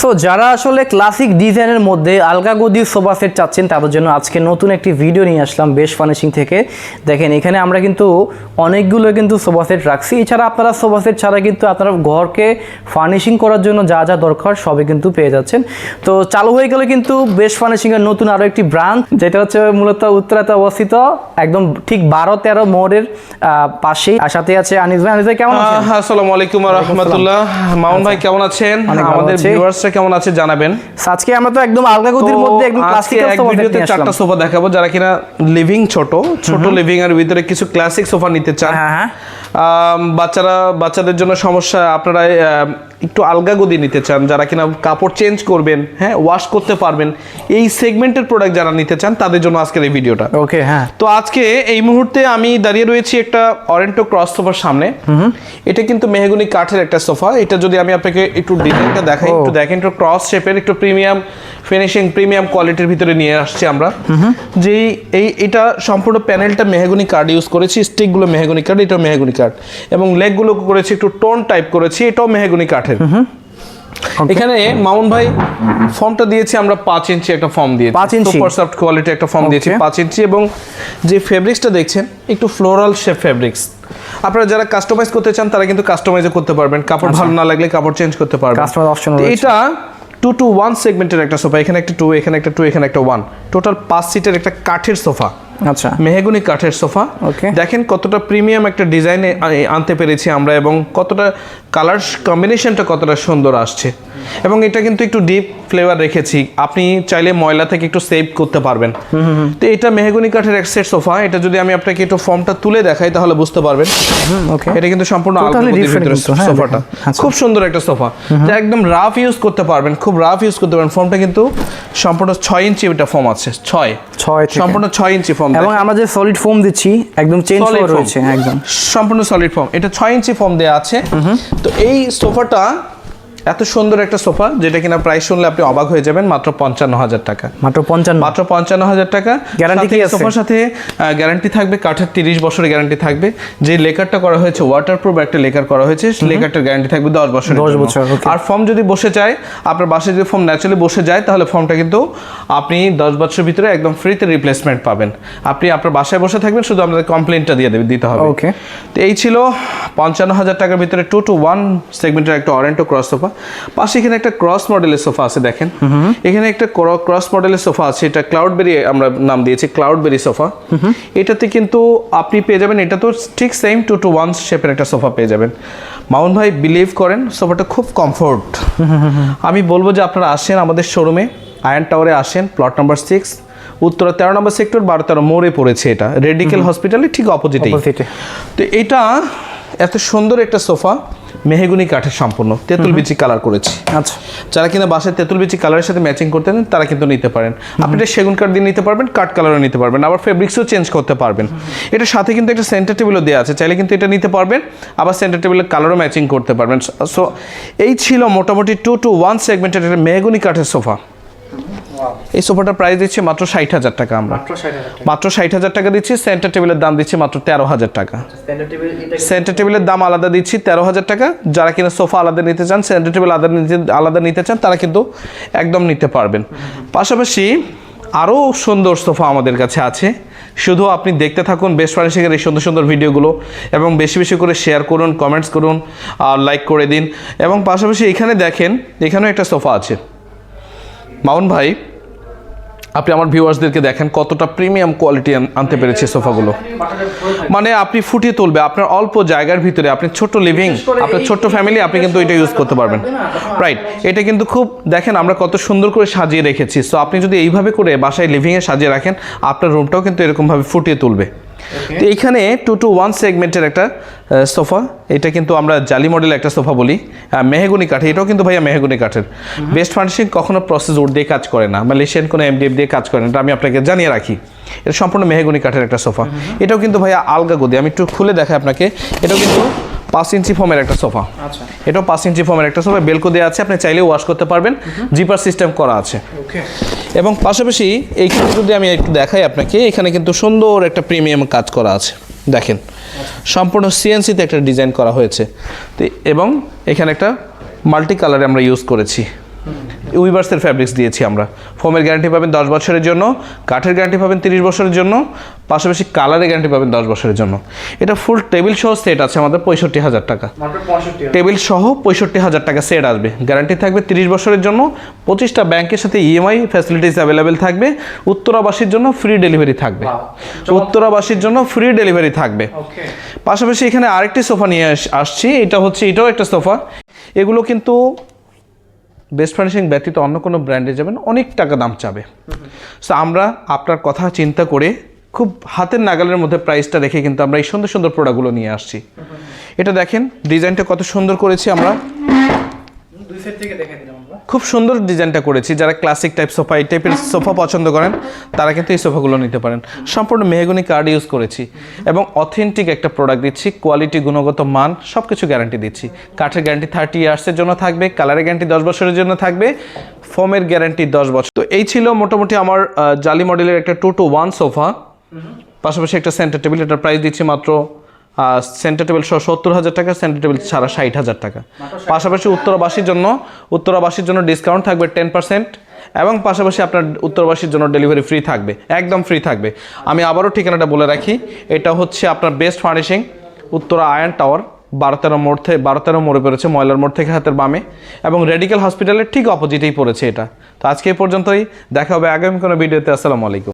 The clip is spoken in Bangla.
সো যারা আসলে ক্লাসিক ডিজাইনের মধ্যে আলগা গদির সোফা সেট চাচ্ছেন তাদের জন্য আজকে নতুন একটি ভিডিও নিয়ে আসলাম বেশ ফার্নিশিং থেকে। দেখেন এখানে আমরা কিন্তু অনেকগুলো কিন্তু সোফা সেট রাখছি। এছাড়া আপনারা সোফা সেট ছাড়া কিন্তু আপনারা ঘরকে ফার্নিশিং করার জন্য যা যা দরকার সবই কিন্তু পেয়ে যাচ্ছেন। তো চালু হয়ে গেলে কিন্তু বেশ ফার্নিশিংয়ের নতুন আরও একটি ব্রাঞ্চ যেটা হচ্ছে মূলত উত্তরাতে অবস্থিত একদম ঠিক বারো তেরো মোড়ের আহ, পাশেই। আর সাথে আছে আনিস ভাই। আনিস ভাই কেমন আছেন? আসসালামু আলাইকুম রহমতুল্লাহ। মামুন ভাই কেমন আছেন? আমাদের। ভিউয়ার্সরা কেমন আছে জানাবেন। আজকে আমরা তো একদম আলগা গদির মধ্যে একদম ক্লাসিক্যাল সোফা ভিডিওতে চারটা সোফা দেখাবো যারা কিনা লিভিং ছোট ছোট লিভিং এর ভিতরে কিছু ক্লাসিক সোফা নিতে চান। হ্যাঁ হ্যাঁ। বাচ্চারা বাচ্চাদের জন্য সমস্যা আপনারা একটু আলগা গদি নিতে চান যারা কিনা কাপড় চেঞ্জ করবেন হ্যাঁ ওয়াশ করতে পারবেন এই সেগমেন্টের প্রোডাক্ট যারা নিতে চান তাদের জন্য আজকের এই ভিডিওটা ওকে হ্যাঁ। তো আজকে এই মুহূর্তে আমি দাঁড়িয়ে রয়েছি একটা অরেন্টো ক্রস সোফার সামনে এটা কিন্তু মেহগুনি কাঠের একটা সোফা। এটা যদি আমি আপনাকে একটু ডিজাইনটা দেখাই একটু দেখেন একটু ক্রস শেপের একটু প্রিমিয়াম ফিনিশিং প্রিমিয়াম কোয়ালিটির ভিতরে নিয়ে আসছি আমরা। যে এই এটা সম্পূর্ণ প্যানেলটা মেহগুনি কার্ড ইউজ করেছি স্টিকগুলো মেহগুনি কার্ড এটাও মেহগুনি কার্ড এবং লেগগুলো করেছি একটু টোন টাইপ করেছি এটাও মেহগুনি কাঠের এখানে মামুন ভাই ফর্মটা দিয়েছি আমরা পাঁচ ইঞ্চি একটা ফর্ম দিয়েছি। পাঁচ ইঞ্চি? সুপার সফট কোয়ালিটি একটা ফর্ম দিয়েছি পাঁচ ইঞ্চি এবং যে ফেব্রিক্সটা দেখছেন একটু ফ্লোরাল শেপ ফেব্রিক্স আপনারা যারা কাস্টমাইজ করতে চান তারা কিন্তু কাস্টমাইজও করতে পারবেন। কাপড় ভালো না লাগলে কাপড় চেঞ্জ করতে পারবেন। এটা টু টু ওয়ান সেগমেন্টের একটা সোফা এখানে একটা টু এখানে একটা টু এখানে একটা ওয়ান টোটাল পাঁচ সিটের একটা কাঠের সোফা আচ্ছা। মেহগুনি কাঠের সোফা. দেখেন কতটা প্রিমিয়াম একটা ডিজাইনে আনতে পেরেছি আমরা এবং কতটা কালার কম্বিনেশনটা কতটা সুন্দর আসছে। এবং এটা কিন্তু একটু ডিপ ফ্লেভার রেখেছি। আপনি চাইলে ময়লা থেকে একটু সেভ করতে পারবেন। তো এটা মেহগুনি কাঠের এক সেট সোফা। এটা যদি আমি আপনাকে একটু ফর্মটা তুলে দেখাই তাহলে বুঝতে পারবেন। ওকে। এটা কিন্তু সম্পূর্ণ হ্যাঁ, সোফাটা। আচ্ছা। খুব সুন্দর একটা সোফা। যা একদম রাফ ইউজ করতে পারবেন খুব রাফ ইউজ করতে পারবেন। ফর্মটা কিন্তু সম্পূর্ণ ছয় ইঞ্চি এটা ফর্ম আছে ছয়। ছয় সম্পূর্ণ ছয় ইঞ্চি ফর্ম এবং আমরা যে সলিড ফর্ম দিচ্ছি একদম চেঞ্জ রয়েছে একদম। সম্পূর্ণ সলিড ফর্ম এটা 6 ইঞ্চি ফর্ম দেয়া আছে। তো এই সোফাটা এত সুন্দর একটা সোফা যেটা কিনা প্রাইস শুনলে আপনি অবাক হয়ে যাবেন মাত্র পঞ্চান্ন হাজার টাকা। মাত্র পঞ্চান্ন। মাত্র পঞ্চান্ন হাজার টাকা। কি সোফার সাথে গ্যারান্টি থাকবে কাঠের তিরিশ বছরের গ্যারান্টি থাকবে। যে লেকারটা করা হয়েছে ওয়াটারপ্রুফ একটা লেকার করা হয়েছে লেকারটার গ্যারান্টি থাকবে দশ বছর 10 বছর, আর ফর্ম যদি বসে যায় আপনার বাসায় যদি ফর্ম ন্যাচারালি বসে যায় তাহলে ফর্মটা কিন্তু আপনি দশ বছরের ভিতরে একদম ফ্রিতে রিপ্লেসমেন্ট পাবেন। আপনি আপনার বাসায় বসে থাকবেন শুধু আপনাদের কমপ্লেনটা দিয়ে দেবে দিতে হবে। ওকে তো এই ছিল পঞ্চান্ন হাজার টাকার ভিতরে টু টু ওয়ান সেগমেন্টের একটা অরেন্টো ক্রস সোফা পাশে এখানে একটা ক্রস মডেলের সোফা আছে দেখেন। এখানে একটা ক্রস মডেলের সোফা আছে এটা ক্লাউড বেরি আমরা নাম দিয়েছি ক্লাউড বেরি সোফা এটাতে কিন্তু আপনি পেয়ে যাবেন এটা তো ঠিক সেম টু টু ওয়ান শেপের একটা সোফা পেয়ে যাবেন। মাউন ভাই বিলিভ করেন সোফাটা খুব কমফোর্ট আমি বলব যে আপনারা আসেন আমাদের শোরুমে আয়ন টাওয়ারে আসেন প্লট নাম্বার সিক্স উত্তরা তেরো নম্বর সেক্টর বারো তেরো মোড়ে পড়েছে এটা। রেডিকেল হসপিটালে ঠিক Opposite তো এটা এত সুন্দর একটা সোফা মেহগুনি কাঠের সম্পূর্ণ তেঁতুল বিচি কালার করেছি। আচ্ছা। যারা কিনা বাসায় তেঁতুল বিচি কালারের সাথে ম্যাচিং করতে নেন তারা কিন্তু নিতে পারেন। আপনি এটা সেগুন কাঠ দিয়ে নিতে পারবেন কাঠ কালারও নিতে পারবেন। আবার ফেব্রিক্সও চেঞ্জ করতে পারবেন। এটার সাথে কিন্তু একটা সেন্টার টেবিলও দেওয়া আছে। চাইলে কিন্তু এটা নিতে পারবেন আবার সেন্টার টেবিলের কালারও ম্যাচিং করতে পারবেন। সো এই ছিল মোটামুটি টু টু ওয়ান সেগমেন্টের একটা মেহগুনি কাঠের সোফা এই সোফাটার প্রাইস দিচ্ছি মাত্র ষাট হাজার টাকা আমরা। মাত্র ষাট হাজার টাকা। দিচ্ছি সেন্টার টেবিলের দাম দিচ্ছি মাত্র তেরো হাজার টাকা। সেন্টার টেবিলের দাম আলাদা দিচ্ছি তেরো হাজার টাকা। যারা কিনা সোফা আলাদা নিতে চান সেন্টার টেবিল আলাদা নিতে আলাদা নিতে চান তারা কিন্তু একদম নিতে পারবেন। পাশাপাশি আরও সুন্দর সোফা আমাদের কাছে আছে। শুধু আপনি দেখতে থাকুন বেস্ট ফার্নিশিংয়ের এই সুন্দর সুন্দর ভিডিওগুলো এবং বেশি বেশি করে শেয়ার করুন কমেন্টস করুন আর লাইক করে দিন। এবং পাশাপাশি এখানে দেখেন এখানেও একটা সোফা আছে। মাউন ভাই আপনি আমার ভিউয়ার্সদেরকে দেখেন কতটা প্রিমিয়াম কোয়ালিটি আনতে পেরেছে সোফাগুলো। মানে আপনি ফুটিয়ে তুলবে, আপনার অল্প জায়গার ভিতরে, আপনি ছোট লিভিং আপনার ছোট্ট ফ্যামিলি আপনি কিন্তু এটা ইউজ করতে পারবেন। রাইট এটা কিন্তু খুব, দেখেন আমরা কত সুন্দর করে সাজিয়ে রেখেছি। সো আপনি যদি এইভাবে করে বাসায় লিভিংয়ে সাজিয়ে রাখেন, আপনার রুমটাও কিন্তু এরকমভাবে ফুটিয়ে তুলবে। তো এইখানে টু টু ওয়ান সেগমেন্টের একটা সোফা। এটা কিন্তু আমরা জালি মডেলের একটা সোফা বলি। মেহেগুনি কাঠে এটাও কিন্তু ভাইয়া মেহেগুনি কাঠের। বেস্ট ফার্নিশিং কখনো প্রসেস উড দিয়ে কাজ করে না মালয়েশিয়ান কোনো এমডিএফ দিয়ে কাজ করে না। এটা আমি আপনাকে জানিয়ে রাখি। এটা সম্পূর্ণ মেহেগুনি কাঠের একটা সোফা। এটাও কিন্তু ভাইয়া আলগা গদি। আমি একটু খুলে দেখাই আপনাকে। এটাও কিন্তু পাঁচ ইঞ্চি ফর্মের একটা সোফা। আচ্ছা। এটাও পাঁচ ইঞ্চি ফর্মের একটা সোফা। বেলকো দেওয়া আছে আপনি চাইলেও ওয়াশ করতে পারবেন। জিপার সিস্টেম করা আছে। এবং পাশাপাশি এইখানে যদি আমি একটু দেখাই আপনাকে এখানে কিন্তু সুন্দর একটা প্রিমিয়াম কাজ করা আছে। দেখেন। সম্পূর্ণ সিএনসিতে একটা ডিজাইন করা হয়েছে। এবং এখানে একটা মাল্টি কালারে আমরা ইউজ করেছি। উইভার্সের ফ্যাব্রিক্স দিয়েছি আমরা। ফোমের গ্যারান্টি পাবেন দশ বছরের জন্য কাঠের গ্যারান্টি পাবেন তিরিশ বছরের জন্য পাশাপাশি কালারের গ্যারান্টি পাবেন দশ বছরের জন্য। এটা ফুল টেবিল সহ সেট আছে আমাদের পঁয়ষট্টি হাজার টাকা। টেবিল সহ পঁয়ষট্টি হাজার টাকা সেট আসবে। গ্যারান্টি থাকবে তিরিশ বছরের জন্য পঁচিশটা ব্যাংকের সাথে ইএমআই ফ্যাসিলিটিস অ্যাভেলেবেল থাকবে উত্তরাবাসীর জন্য ফ্রি ডেলিভারি থাকবে। উত্তরাবাসীর জন্য ফ্রি ডেলিভারি থাকবে। পাশাপাশি এখানে আরেকটি সোফা নিয়ে আস- আসছি এটা হচ্ছে এটাও একটা সোফা এগুলো কিন্তু বেস্ট ফার্নিশিং ব্যতীত অন্য কোনো ব্র্যান্ডে যাবেন, অনেক টাকা দাম চাবে। সো আমরা আপনার কথা চিন্তা করে খুব হাতের নাগালের মধ্যে প্রাইসটা রেখে কিন্তু আমরা এই সুন্দর সুন্দর প্রোডাক্টগুলো নিয়ে আসছি। এটা দেখেন ডিজাইনটা কত সুন্দর করেছি আমরা। খুব সুন্দর ডিজাইনটা করেছি। যারা ক্লাসিক টাইপ সোফা এই টাইপের সোফা পছন্দ করেন তারা কিন্তু এই সোফাগুলো নিতে পারেন। সম্পূর্ণ মেহগনি কার্ড ইউজ করেছি এবং অথেন্টিক একটা প্রোডাক্ট দিচ্ছি কোয়ালিটি গুণগত মান সব কিছু গ্যারান্টি দিচ্ছি। কাঠের গ্যারান্টি থার্টি ইয়ার্সের জন্য থাকবে কালারের গ্যারান্টি দশ বছরের জন্য থাকবে ফোমের গ্যারান্টি দশ বছর। তো এই ছিল মোটামুটি আমার জালি মডেলের একটা টু টু ওয়ান সোফা পাশাপাশি একটা সেন্টার টেবিল এটার প্রাইস দিচ্ছি মাত্র সেন্টার টেবিল সহ সত্তর হাজার টাকা সেন্টার টেবিল ছাড়া ষাট হাজার টাকা। পাশাপাশি উত্তরাবাসীর জন্য উত্তরাবাসীর জন্য ডিসকাউন্ট থাকবে টেন পার্সেন্ট এবং পাশাপাশি আপনার উত্তরবাসীর জন্য ডেলিভারি ফ্রি থাকবে একদম ফ্রি থাকবে। আমি আবারও ঠিকানাটা বলে রাখি এটা হচ্ছে আপনার বেস্ট ফার্নিশিং উত্তরা আয়ন টাওয়ার বারো তেরো মোড় থেকে বারো তেরো মোড়ে পড়েছে ময়লার মোড় থেকে হাতের বামে এবং রেডিক্যাল হসপিটালের ঠিক অপোজিটেই পড়েছে এটা। তো আজকে এই পর্যন্তই দেখা হবে আগামী কোনো ভিডিওতে আসসালামু আলাইকুম।